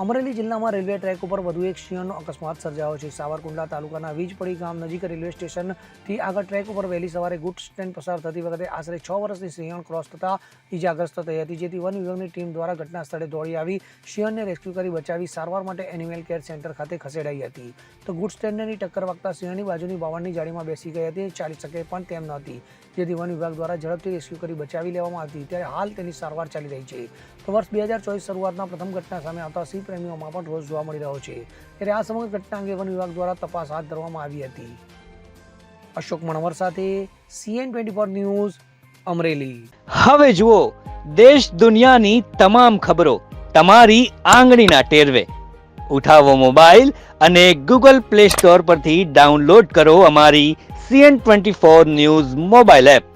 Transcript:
અમરેલી જિલ્લામાં railway track ઉપર વધુ એક સિંહણનો અકસ્માત સર્જાયો છે. સાવરકુંડલા તાલુકાના વીજપડી ગામ નજીક રેલવે સ્ટેશનથી આગળ ટ્રેક ઉપર વહેલી સવારે ગુડ્સ ટ્રેન પસાર થતી વખતે આશરે છ વર્ષની સિંહણ ક્રોસ થતા ઇજાગ્રસ્ત થઈ હતી, જેથી વન વિભાગની ટીમ દ્વારા ઘટના સ્થળે દોડી આવી, સિંહણને રેસ્ક્યુ કરી બચાવી સારવાર માટે એનિમલ કેર સેન્ટર ખાતે ખસેડાઈ હતી. તો ગુડ્સ ટ્રેનની ટક્કર વાગતા સિંહણની બાજુની બાવણની જાળીમાં બેસી ગઈ હતી ચાલી શકે પણ તેમ નહોતી. જેથી વન વિભાગ દ્વારા ઝડપથી રેસ્ક્યુ કરી બચાવી લેવામાં આવી ત્યારે હાલ તેની સારવાર ચાલી રહી છે. તો વર્ષ બે હજાર ચોવીસ શરૂઆતમાં પ્રથમ ઘટના સામે આવતા સિંહ પ્રેમીઓમાં પણ રોષ જોવા મળી રહ્યો છે. ત્યારે આ સમગ્ર ઘટના અંગે વન વિભાગ દ્વારા તપાસ હાથ ધરવામાં આવી હતી. અશોક મણવર સાથે CN twenty four news, Amreli. હવે જુઓ, દેશ દુનિયાની તમામ ખબરો તમારી આંગળીના ટેરવે. ઉઠાવો મોબાઈલ અને ગૂગલ પ્લે સ્ટોર પરથી ડાઉનલોડ કરો અમારી CN twenty four news mobile app.